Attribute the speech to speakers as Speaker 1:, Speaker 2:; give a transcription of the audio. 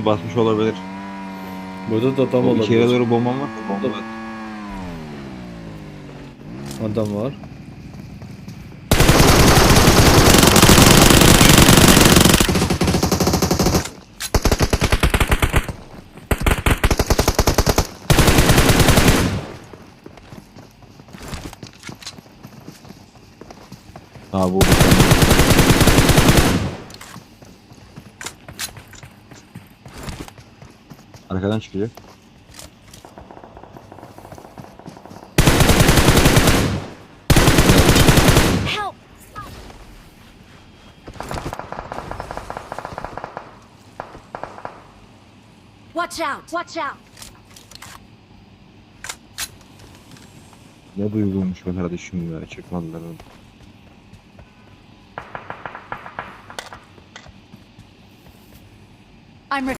Speaker 1: ama basmış olabilir.
Speaker 2: Burada da adam olabilir.
Speaker 1: doğru bombam var. Bomba var.
Speaker 2: Adam var.
Speaker 1: Ha bu. Arkadan
Speaker 3: çıkacak. Watch out! Watch out!
Speaker 1: Ne duygulmuş be kardeşim ya çıkmadılar onu. I'm